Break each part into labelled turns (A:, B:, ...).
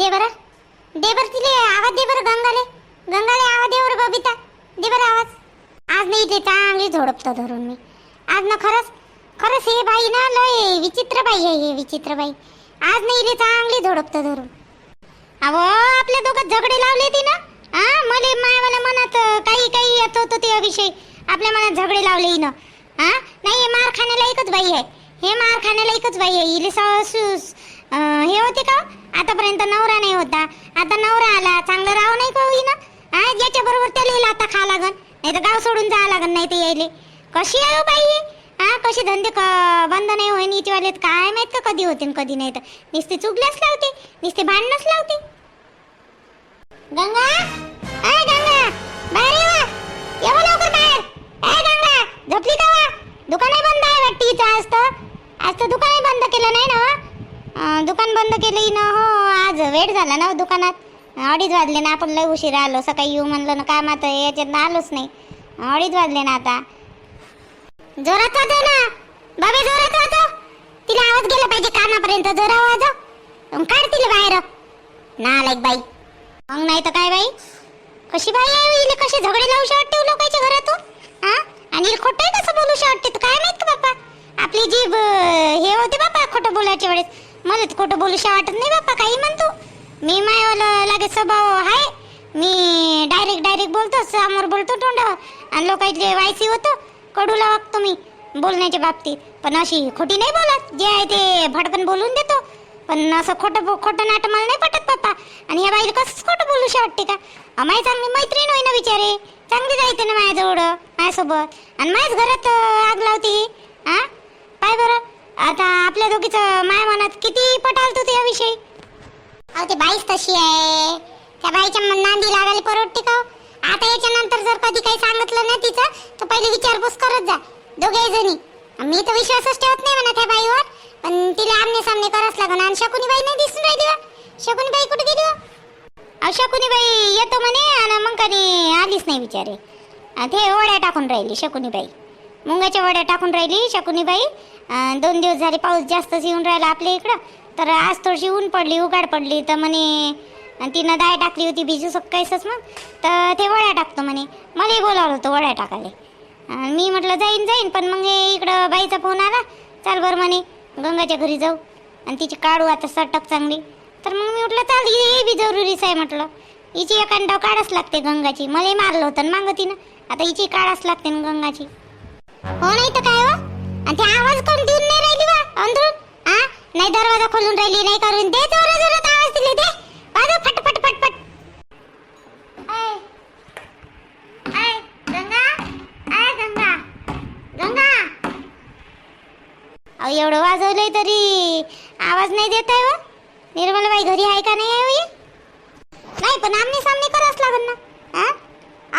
A: दे बरं दे बरं तिले आवाज दे बरं गंगाले गंगाले आवाज दे बरं बबिता दे बरं आवाज आज नाही ते चांगली झोडपतो धरून मी आज ना खरंच खरंच हे बाई ना लय विचित्र बाई आहे हे विचित्र बाई आज नाही रे चांगली झोडपतो धरून अहो आपल्या दोघं झगडे लावले ती ना हा मले मायावाल्या मनात काही काही येत होतं ते विषयी आपल्या मनात झगडे लावले ना हा नाही हे मार खाण्याला एकच बाई आहे हे मार खाण्याला एकच बाई आहे इले सासू हे होते का? आतापर्यंत नवरा नाही होता. आता नवरा आला चांगलं राव नाही का होईना? हा याच्या बरोबर त्याला आता खा लागन. नाही तर गाव सोडून जावं लागन नाही ते यायले. कशी आहे हो बाई? हा कशी धंदे क- बंद नाही होईन इथवालेत काय माहीत का कधी होते कधी नाही तर? नुसते चुकल्याच लावते नुसते भांडणच लावते. गंगा? आय गंगा! बाहेर ये वा. ये वा लवकर बाहेर. आय गंगा! झोपली का वा? दुकान बंद आहे वाटते इथं आज तर. आज तर दुकानही बंद केलं नाही ना वा? दुकान बंद केलं ना हो आज वेळ झाला ना हो दुकानात. अडीच वाजले ना आपण लय उशीर आलो. सकाळी येऊ म्हणलं ना कामात याच्यात आलोच नाही. अडीच वाजले ना आता. जोरात वाजव ना. बाबा जोरात वाजव. तिला आवाज गेला पाहिजे कानापर्यंत. जोरा वाजव. काढ तिला बाहेर. नालायक बाई. मग नाही तर काय बाई? कशी बाई आहे कशी झगडे लावू वाटते लोकांच्या घरातून? हा? आणि खोटं कसं बोलू वाटते तर काय माहीत का बाप्पा? आपली जीभ हे होते बाप्पा खोटं बोलायच्या वेळेस. मला खोटं बोलू वाटत नाही बाप्पा काही म्हणतो. मी मायावाला लगेच स्वभाव आहे. मी डायरेक्ट डायरेक्ट बोलतो समोर बोलतो तोंडावर. आणि लोकांचे वायसी होतो कडूला वागतो मी बोलण्याच्या बाबतीत. पण अशी खोटी नाही बोलत. जे आहे ते भडकन बोलून देतो. पण असं खोटं खोटं नाटक मला नाही पटत पप्पा आणि या बाईला कसंच खोटं बोलू वाटते का? अमाय चांगली मैत्रीण होईना बिचारे. चांगली जायते ना माझ्याजवळ माझ्यासोबत. आणि माझ्याच घरात आग लावते ही. हा पाय बरं. आता आपल्या दोघीचं माया मनात किती पटाल तू याविषयी अहो ते बाईच तशी आहे. त्या बाईच्या मन- नांदी लागायला परवडते का हो? आता याच्या नंतर जर कधी काही सांगितलं ना तिचं तर पहिले विचारपूस करत जा दोघे जणी. मी तर विश्वासच ठेवत नाही म्हणा त्या बाईवर. पण तिला आमने सामने करावंच लागणार आणि शकुनी बाई नाही दिसून राहिली हो. शकुनी बाई कुठे गेली हो? अहो शकुनी बाई येतो म्हणे आणि मग कधी आलीच नाही विचारे ते वड्या टाकून राहिली शकुनी बाई मुंगाच्या वड्या टाकून राहिली शकुनी बाई दोन दिवस झाले पाऊस जास्तच येऊन राहिला आपल्या इकडं. तर आज थोडीशी ऊन पडली उघाड पडली. तर म्हणे आणि तिनं दाय टाकली होती बिजू सकाळीच मग. तर ते वड्या टाकतो म्हणे. मलाही बोलावलं होतं वड्या टाकायला. मी म्हटलं जाईन जाईन पण मग हे इकडं बाईचा फोन आला. चाल बरं म्हणे गंगाच्या घरी जाऊ. आणि तिची काढू आता सटक चांगली. तर मग मी म्हटलं चाल हे बी जरुरीच आहे म्हटलं. हिची एकांडाव काढाच लागते गंगाची. मलाही मारलं होतं ना मागं तिनं. आता हिची काढाच लागते ना गंगाची. हो नाही तर काय हो? आणि ते आवाज कोण देऊन नाही राहिली बा? अंदरून? हा नाही दरवाजा खोलून राहिली नाही करून. दे जोरा जोरात आवाज दिले दे. वाजव फट फट फट फट. एवढं वाजवलंय तरी आवाज नाही देत आहे हो. निर्मलबाई घरी आहे का नाही आहे हो नाही पण आमने सामने करावंच लागन ना. हा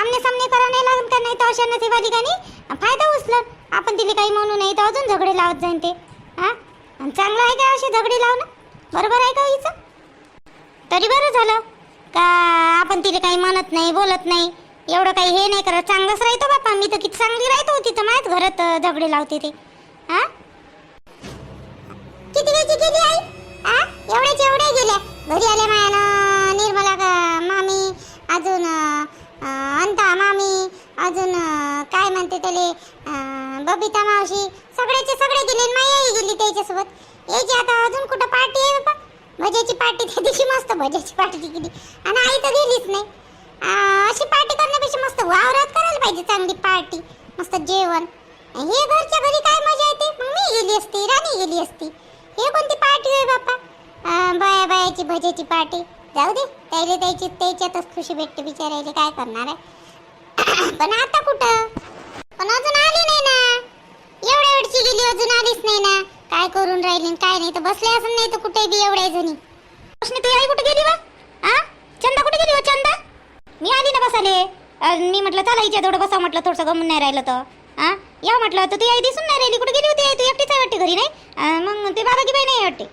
A: आमने सामने करा नाही लागन का? नाही तर अशा नशिबाची का नाही? फायदा उचलत आपण तिला काही म्हणू नाही तर अजून झगडे लावत जाईन ते. हा? आणि चांगलं आहे का असे झगडे लावणं? बरोबर आहे का हिचं? तरी बरं झालं. का आपण तिला काही म्हणत नाही बोलत नाही? एवढं काही हे नाही करत. चांगलंच राहतो बाप्पा. मी तर किती चांगली राहतो तिथं. माझ्याच घरात झगडे लावते ते. हा? किती वेळची गेली आई? आ एवढेच एवढ्या गेल्या. घरी आल्या मायानं. निर्मला का मामी अजून अंता मामी अजून काय म्हणते त्याले? बबिता मावशी सगळ्याचे सगळे गेले आणि मायाही गेली त्याच्यासोबत. यायची आता अजून कुठं पार्टी आहे बाबा? भज्याची पार्टी त्या दिवशी मस्त भज्याची पार्टी केली. आणि आई तर गेलीच नाही. अशी पार्टी करण्यापेक्षा मस्त वावरात करायला पाहिजे चांगली पार्टी मस्त जेवण. हे घरच्या घरी काय मजा येते? मग मी गेली असती राणी गेली असती. हे कोणती पार्टी आहे बाप्पा बाया बायाची भज्याची पार्टी. जाऊ दे त्याला त्याची त्याच्यातच खुशी भेटते बिचारायला काय करणार आहे? पण आता कुठं? पण अजून आली नाही ना. एवढ्या वेळची गेली अजून आलीच नाही ना. काय करून राहिली काय नाही? तर बसले असं नाही तर कुठे बी एवढ्या जणी. रोशनी तू आई कुठे गेली वा? आ? चंदा कुठे गेली वा चंदा? मी आली ना बसाले मी म्हटलं चला हिच्या थोडं बसा म्हटलं थोडंसं गमून नाही राहिलं तर. हा या म्हटलं तर तू आई दिसून नाही राहिली. कुठे गेली होती आई? तू एकटीच आहे वाटते घरी नाही? मग ते बाबा की बाई नाही वाटते.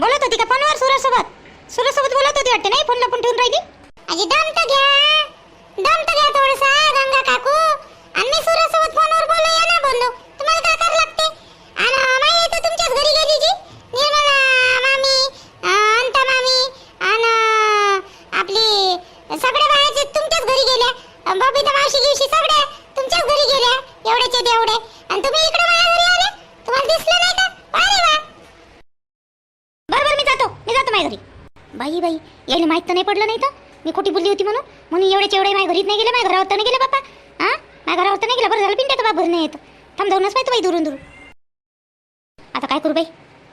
A: बोलत होती का फोनवर सुरजसोबत सुरजसोबत बोलत होती वाटते नाही? फोनला पण ठेवून राहिली? अजी दम तर घ्या. दम तर घ्या थोडासा गंगा काकू. आणि मी फोनवर बोलूया ना बोललो तुम्हाला काय करावं लागते? आणि माई तर तुमच्याच घरी गेली जी. निर्मला मामी अंता मामी आणि आपली सगळे बाहेरचे तुमच्याच घरी गेल्या. बबीता मावशी गिवशी सगळे तुमच्याच घरी गेल्या. एवढ्याचे तेवढे आणि तुम्ही इकडे माझ्या घरी आले? तुम्हाला दिसलं नाही का? अरे वा बरोबर मी जातो. मी जातो माझ्या घरी. बाई बाई यायला माहीत तर नाही पडलं नाही तर? मी खोटी बोलली होती म्हणून? म्हणून एवढ्याच्या एवढे माझ्या घरीत नाही गेले माझ्या घरावर तर नाही गेले बापा. हा? माझ्या घरावर तर नाही गेलं बरं झालं पिंट्याचं बाप घरी नाही येत थांब जाऊनच पाहिजे बाई दुरून दुरून. आता काय करू बाई?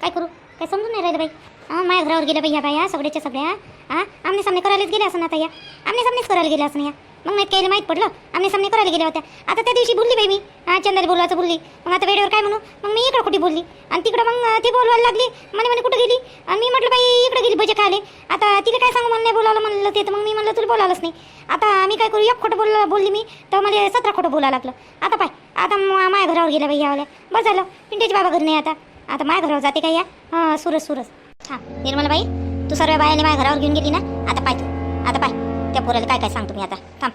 A: काय करू? काय समजून नाही राहिलं बाई. हा माझ्या घरावर गेल्या बाई ह्या बाया सगळ्याच्या सगळ्या. हा? आमने सामने करायलाच गेल्या असं आता या? आमने सामनेच करायला गेल्या असं या? मग माहीत काही माहीत पडलं. आम्ही सामने करायला गेल्या होत्या. आता त्या दिवशी बोलली बाई मी. हा चंदाला बोलवायचं बोलली मग आता वेळेवर काय म्हणू? मग मी इकडं कुठे बोलली? आणि तिकडं मग ती बोलवायला लागली. म्हणे म्हणे कुठं गेली? आणि मी म्हटलं बाई इकडं गेली बजे खाले आता तिला काय सांगू? मला नाही बोलावलं म्हणलं ते. तर मग मी म्हणलं तुला बोलावलंच नाही. आता मी काय करू? एक खोटं बोल बोलली मी. तर मला सतरा खोटं बोलायला लागलं. आता पाय. आता माझ्या घरावर गेल्या बाई यावल्या. बस झालं. पिंट्याची बाबा घरी नाही आता. आता माझ्या घरावर जाते काय या? हां सुरज सुरज हां निर्मला बाई तू सर्व बायाने माझ्या घरावर घेऊन गेली ना? आता पाय तू. आता पाय. त्या पोराला काय काय सांगतो मी आता? थांब.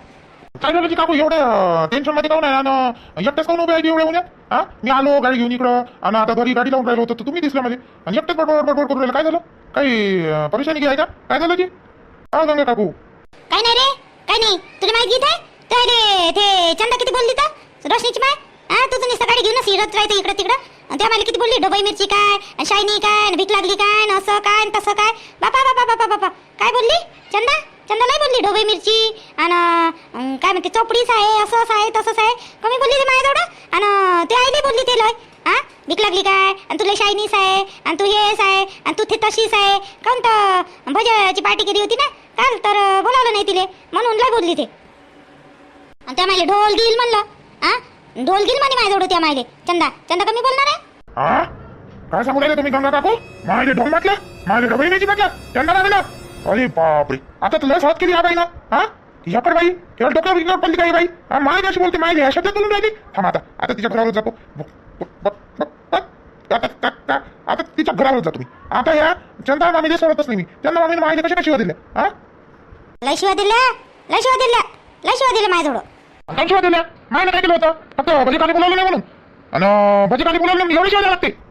B: काय झालं की काकू एवढ्या टेन्शनमध्ये काऊन आहे आणि एकट्याच काऊन उभे आहे एवढ्या उन्हात हा? मी आलो गाडी घेऊन इकडं. आणि आता घरी गाडी लावून राहिलो होतो तर तुम्ही दिसल्या मध्ये. आणि एकट्याच बडबड बडबड करून राहिलं. काय झालं? काही परेशानी आहे का? काय झालं जी? हा गंगा काकू?
A: काय नाही रे काय नाही. तुला माहीत आहे रे ते चंदा किती बोलली तर? रोशनीची माय हा तुझं नुसतं गाडी घेऊनच हिरत राहते इकडं तिकडं. आणि त्या मला किती बोलली? डोबाई मिरची काय? शायनी काय? भीक लागली काय? असं काय? तसं काय? बापा बापा बापा बापा. काय बोलली? चंदा? चंदा नाही बोलली ढोबे मिरची आणि काय म्हणते चोपडीच आहे असंच आहे तसंच आहे. कमी बोलली ते माझ्याजवळ. आणि ते आई नाही बोलली ते लय. हा भीक लागली काय? आणि तुला शायनीस आहे आणि तू हेस आहे आणि तू ते तशीच आहे. काऊन तर भजाची पार्टी केली होती ना? काल तर बोलावलं नाही तिले. म्हणून लय बोलली ते. आणि त्या मायले ढोल घेईल म्हणलं. हा ढोल घेईल म्हणे माझ्याजवळ त्या मायले चंदा चंदा कमी बोलणार आहे?
B: काय सांगू राहिले तुम्ही गंगा काकू? माझे ढोंग म्हटलं माझे डबई नाही म्हटलं चंदा लागलं अरे बापरे. आता तुला साथ केली हा बाई ना हा? या पर बाई. केवळ डोक्यावर विकणार पडली काही बाई? हा माय अशी बोलते माय ह्या शब्दात बोलून राहिली. थांब आता. आता तिच्या घरावर जातो. आता तिच्या घरावर जातो मी. आता या चंदा मामीने सोडतच नाही मी. त्यांना मामीने माहिती कशा कशी दिल्या? हा?
A: लय शिवा दिल्या? लय शिवा दिल्या? लय शिवा दिल्या माझ्याजवळ.
B: काय शिवाय दिल्या? मायने काय केलं होतं? फक्त भजीकाली बोलावलं नाही म्हणून. आणि भजीकाली बोलावलं नाही एवढी शिवाय लागते.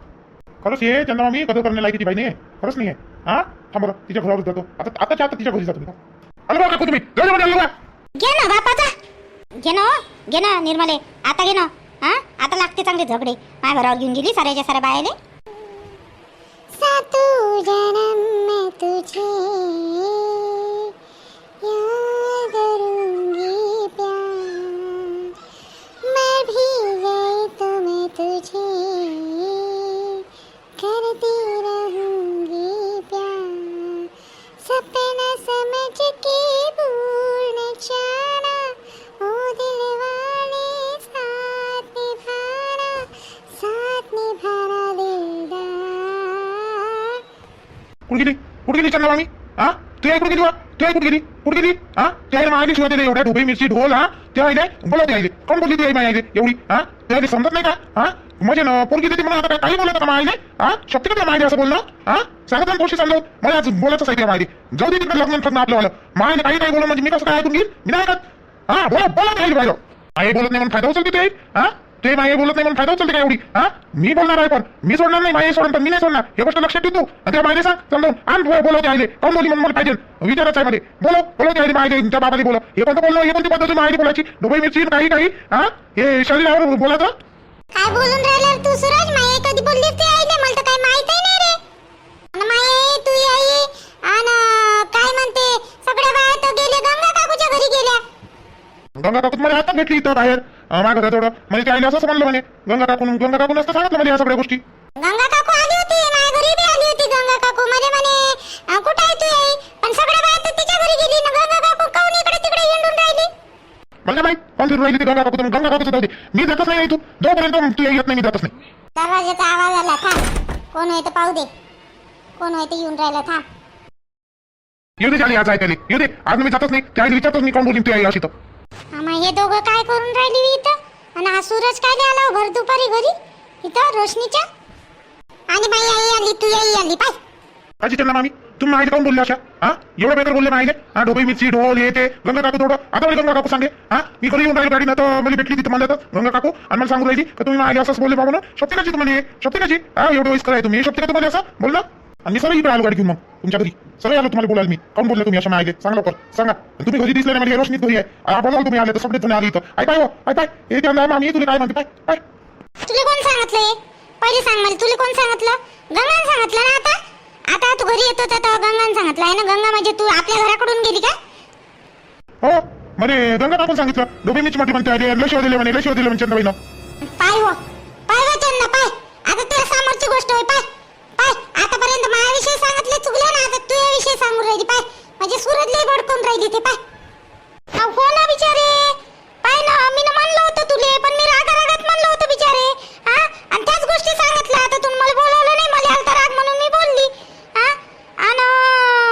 B: खरंच ये चंदा मामी कदर करण्या लायकी ती बाई नाही खरंच नाही आहे हा? थांब तिच्या घरावर जातो आता आताच्या आता तिच्या घरी जातो मी. आलो बा काकू तुम्ही? जाऊ दे आलो बा.
A: घे ना बापाचा. घे ना हो. घे ना निर्मले. आता घे ना. हा? आता लागते चांगले झगडे. माझ्या घरावर घेऊन गेली साऱ्याच्या साऱ्या बायाले. सातू जन्म में तुझे विचारणार
B: कुठे हा? तू आई गेली तू आई कुठे गेली? कुठे गेली? हा? त्याला आईला माहिती शिवाय दिले एवढ्या ढोबई मिरची ढोल हा? त्या आईले बोलवते आईले. कोण बोलली ती आई माझ्या एवढी हा? त्या समजत नाही का? हा? म्हणजे ना पोरगी देते म्हणून आता काय काही बोलत का माहिती हा? शक्य का माहिती असं बोलणं? हा? सांगत ना पोशी समजावून मला आज बोलायचं आहे माहिती जाऊ दे तिकडे लग्न ठरलं आपल्याला माहिती काही काही बोलणं म्हणजे मी कसं काय ऐकून घेईल? मी नाही ऐकत. हा? बोला बोला नाही पाहिजे आई बोलत नाही म्हणून फायदा उचलते ते हा? ते माये बोलत नाही म्हणून फायदा उचलते का एवढी? हा? मी बोलणार आहे पण. मी सोडणार नाही माये सोडणार मी नाही सोडणार. हे गोष्ट लक्षात ठेव तू. आणि त्या मायने सांग. समजावून आण बोलवते आईले. कोण बोलली म्हणून मला पाहिजे? विचारायचं आहे मध्ये. बोलो बोलवते आईले माहिती त्या बाबाली बोल हे कोणतं बोलणं? हे कोणती पद्धती माहिती बोलायची? डोबई मिरची काही काही? हा? हे शरीरावर बोलायचं?
A: काय बोलून राहिला तू सूरज? माये कधी बोलली ते मला काय नाही रे. माये तू आई आणि काय म्हणते? सगळ्या बाया तर गेले गंगा काकूच्या घरी गेल्या.
B: गंगा काकू मला आता भेटली इथं बाहेर. माझ्या घरात थोडं म्हणजे ते आईने असंच म्हणलं म्हणे. गंगा काकून गंगा काकून असतं सांगितलं मला या सगळ्या गोष्टी.
A: गंगा काकू आली होती माझ्या घरी बी आली होती गंगा काकू. मध्ये म्हणे अं, कुठं आहे तू? आई पण सगळ्या बाया तर तिच्या घरी गेली ना गंगा काकू काऊन इकडे तिकडे हिंडून राहिली?
B: मला माहीत कोण फिरून राहिली ती गंगा काकू. तर गंगा काकूच जाऊ दे. मी जातच नाही तू. जोपर्यंत तू येत नाही मी जातच नाही.
A: दरवाजाचा आवाज आला थांब. कोण आहे तर पाहू दे. कोण आहे ते येऊन राहिला थांब.
B: येऊ दे झाली आज आहे त्याला. येऊ दे. आज मी जातच नाही. त्या आईला विचारतच मी कोण बोलली तू आई अशी तर.
A: आम्हा हे दोघं काय करून राहिली बी इथं? आणि हा सूरज काय आला भर दुपारी घरी? इथं रोशनीच्या? आणि बाई आई आली तू आई आली पाय.
B: आजी त्यांना मामी तुम्ही माहिती काऊन बोलले अशा हा? एवढं बेकार बोलले माहिले हा डोबई मिरची ढोल हे ते गंगा काकू थोडं. आता मला गंगा काकू सांगे हा? मी घरी येऊन राहिलो गाडी ना तर मला भेटली तिथं मला तर गंगा काकू. आणि मला सांगू राहिली का तुम्ही माहिले असंच बोलले बाबा ना शक्ती कशी तुम्हाला शक्ती कशी हा एवढं वयस्कर आहे तुम्ही. शक्ती का तुम्हाला असं? बोललं आणि सगळं इकडे आलो गाडी घेऊन मग तुमच्या घरी. सगळे आलो तुम्हाला बोलायला मी. कोण बोलले तुम्ही असं माहिले सांगा लवकर. सांगा. तुम्ही घरी दिसले नाही मला रोशनीत घरी आहे. बोलाल तुम्ही आले तर सगळे जण आले इथं. पाय हो पाय. हे त्यांना मामी तुला काय म्हणते पाय पाय.
A: तुला कोण सांगितलंय पहिले सांग मला तुला कोण सांगितलं? गंगाने सांगितलं ना आता? आता तू घरी येतो तर गंगाने सांगितलं. आहे ना गंगा म्हणजे तू आपल्या घराकडून गेली का?
B: हो म्हणे गंगा काकून सांगितलं. डोबे मिरची म्हटली म्हणते अरे शिव दिले म्हणे शिव दिले म्हणे चंद्रबाईनं
A: पाय हो. पाय हो चंदा पाय. आता तुला समोरची गोष्ट होय पाय आतापर्यंत माझ्याविषयी सांगितले चुकले ना आता तू विषयी सांगून राहिली पाय म्हणजे सुरत लई राहिली ते पाय हो ना बिचारे? पाय ना मी ना म्हणलं होतं तुले पण मी रागा रागात म्हणलं होतं बिचारे. हा आणि त्याच गोष्टी सांगितल्या आता तुम्ही मला बोलवलं नाही मला आलता राग म्हणून मी बोलली. हा आणि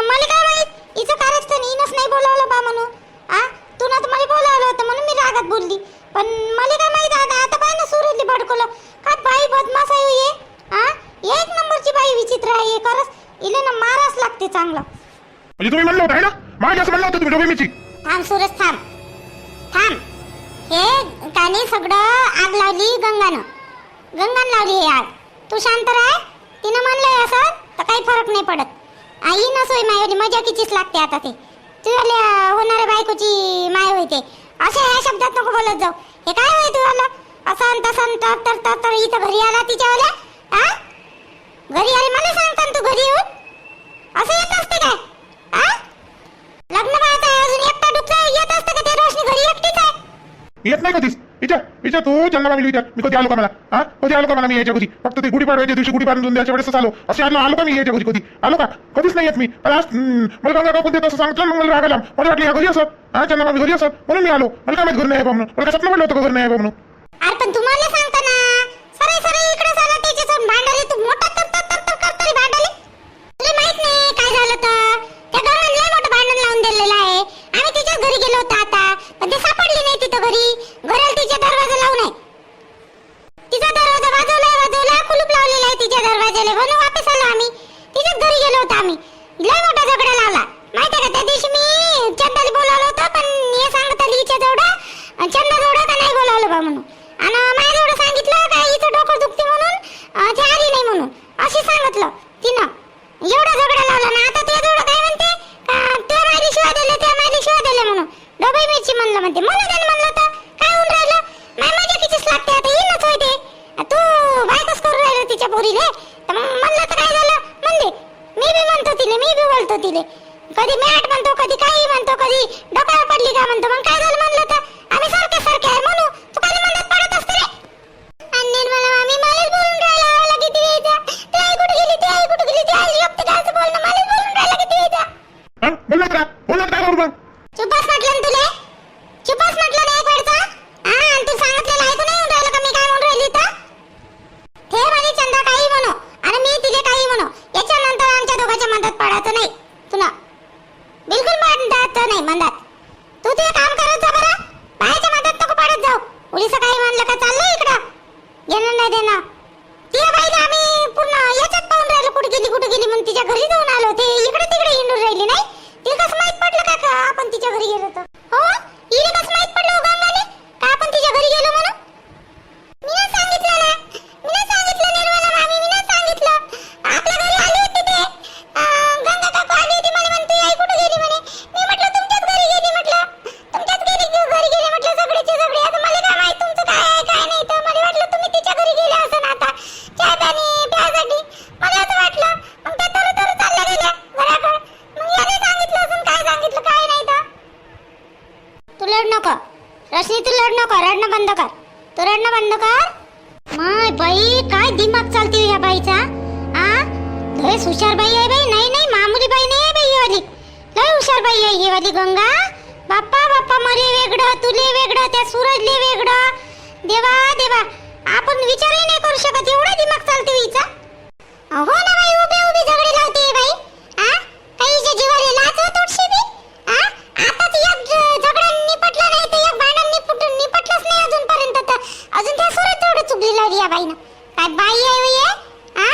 A: मला काय माहीत? हिचं कारस्थान हिनच नाही बोलावलं बा म्हणून. हा तू ना तर मला बोलावलं होतं म्हणून मी रागात बोलली. पण मला काय माहीत आता? आता पाय ना सुरतली भडकवलं. का बाई बदमाश आहे? ये हा एक नंबरची बाई विचित्र आहे हे खरंच. इले ना माराच लागते चांगलं.
B: म्हणजे तुम्ही म्हणलं होतं आहे ना? माझ्या असं म्हणलं होतं तुम्ही डोबे
A: थांब सुरज थांब. थांब. हे त्याने सगळं आग लावली गंगानं. गंगान लावली हे आग. तू शांत राह. तिनं म्हणलंय असं तर काही फरक नाही पडत. आई नसोय मायवली मजाकीचीच लागते आता ते. तुझ्या होणाऱ्या बायकोची माय होते. असे ह्या शब्दात नको बोलत जाऊ. हे काय होय तुला असं तसं तर तर तर इथं घरी आला तिच्यावाल्या? हा घरी आले? मला सांगता तू घरी येऊन असं येत असते काय हा लग्न व्हायचं आहे अजून एकटा डुकला येत असतं का ते रोशनी घरी एकटीच आहे
B: येत नाही कधीच विचार विचार तू चंद्रबाई विचार मी कधी आलो का मला? हा? कधी आलो का मला मी याच्या कधी फक्त ते गुढी पाडव्याच्या दिवशी गुढी पाडून द्यायच्या वेळेस आलो. असे आलो आलो का मी याच्या कधी कधी? आलो का? कधीच नाही येत मी. पण आज मला गंगा काकून देत असं सांगितलं मग मला राग आला. मला वाटलं या घरी असत. हा चंद्रबाई घरी असत. म्हणून मी आलो. मला काय माहीत घरी नाही आहे म्हणून? मला कसं स्वप्न होतं घर नाही आहे म्हणून?
A: अरे पण तुम्हाला सांगता ना. सरे सरे इकडे झाला त्याच्यासोबत भांडाले तू मोठा Yeah. रश्मी तू लढ नको रडणं बंद कर. तू रडणं बंद कर. माय बाई काय दिमाग चालते ह्या या बाईचा? आ? लय हुशार बाई आहे बाई. नाही नाही मामुली बाई नाही आहे बाई ही वाली. लय हुशार बाई आहे ही वाली गंगा. बाप्पा बाप्पा मरे वेगळं तुले वेगळं त्या सूरजले वेगळं. देवा देवा. आपण विचारही नाही करू शकत. एवढा दिमाग चालते हिचा. हो ना बाई उभे उभे झगडे लावते बाई. आ? काहीच्या जीवाला लाच होत उठशी बी आ? आताच एक चुकली लावली या बाईनं काय बाई आहे बाई हे? आ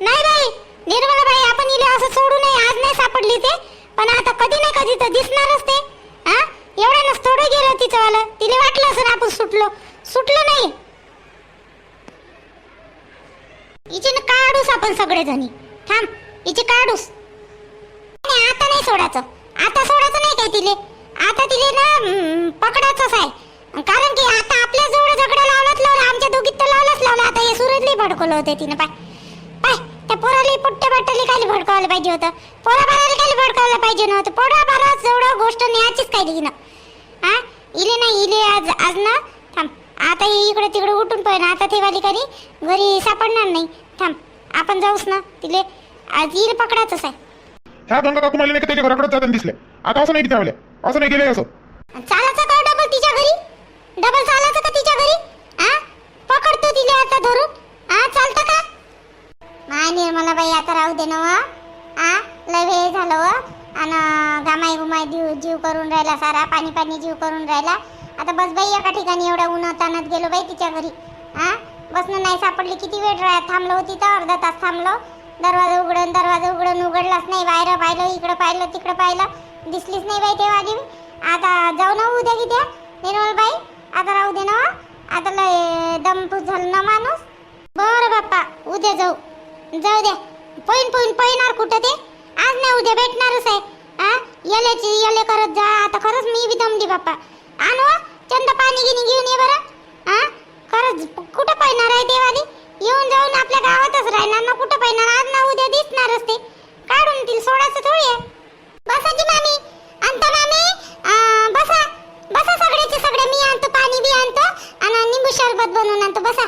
A: नाही बाई निर्मला बाई आपण हिला असं सोडू नये आज नाही सापडली ते पण आता कधी ना कधी तर दिसणारच ते हा एवढ्यानंच थोडं गेलं तिचं वालं तिला वाटलं असं आपण सुटलो सुटलो नाही हिचे ना काढूस आपण सगळेजणी थांब हिचे काढूस नाही आता नाही सोडायचं आता सोडायचं नाही काय तिले आता तिले ना हम्म, पकडायचंच आहे कारण की आता आपल्या जवळ झगडा लावलाच लावला आमच्या दोघीत तर लावलाच लावला आता हे सुरजली भडकवलं होते तिनं पाय. पाय त्या पोराला पुट्ट्या बाट्याला खाली भडकावलं पाहिजे होतं? पोरा बाराला खाली भडकावलं पाहिजे नव्हतं पोरा बारा एवढं गोष्ट न्यायचीच काय ना हा इले नाही इले आज आज ना? थांब आता हे इकडे तिकडे उठून पण आता ते वाली करी घरी सापडणार नाही. थांब आपण जाऊस ना तिले. आज येईल पकडायचंच आहे.
B: ह्या गंगा काकू मला नाही का त्याच्या घराकडे जाताना दिसले. आता असं नाही की त्यावेळेला असं नाही गेले असं.
A: चालायचं का डबल तिच्या घरी? डबल चालायचं का तिच्या घरी हा पकडतो तिला आता धरून हा चालतं का नाही निर्मला बाई आता राहू दे ना व. हा लय वेळ झालं व आणि गामाई गुमाई जीव करून राहिला सारा पाणी पाणी जीव करून राहिला. आता बस बाई एका ठिकाणी एवढ्या उन्हातानात गेलो बाई तिच्या घरी. हा? बसणं नाही सापडली किती वेळ राहत थांबलो होती तर अर्धा तास थांबलो. दरवाजा उघडून दरवाजा उघडून उघडलाच नाही बाहेर पाहिलं इकडं पाहिलं तिकडं पाहिलं. दिसलीच नाही बाई तेव्हा आली आता जाऊ ना उद्या किती निर्मल बाई आता राहू दे ना. आता लय दमपूस झालं ना माणूस. बरं बाप्पा उद्या जाऊ. जाऊ द्या. पैन पैन पैणार कुठं ते? आज नाही उद्या भेटणारच आहे. हा? येलेची येले करत जा. आता खरंच मी बी दमली बाप्पा. आण चंद पाणी गिनी घेऊन ये बरं. हा खरंच कुठं पाहणार आहे देवाने? येऊन जाऊन आपल्या गावातच राहणार ना कुठं पाहणार आज ना उद्या दिसणारच ते. काढून तील सोडाच थोडी आहे. बसा जी मामी. आणतो मामी. बसा. बसा सगळ्याचे सगळे. मी आणतो पाणी बी आणतो. आणि निंबू शरबत बनवून आणतो. बसा.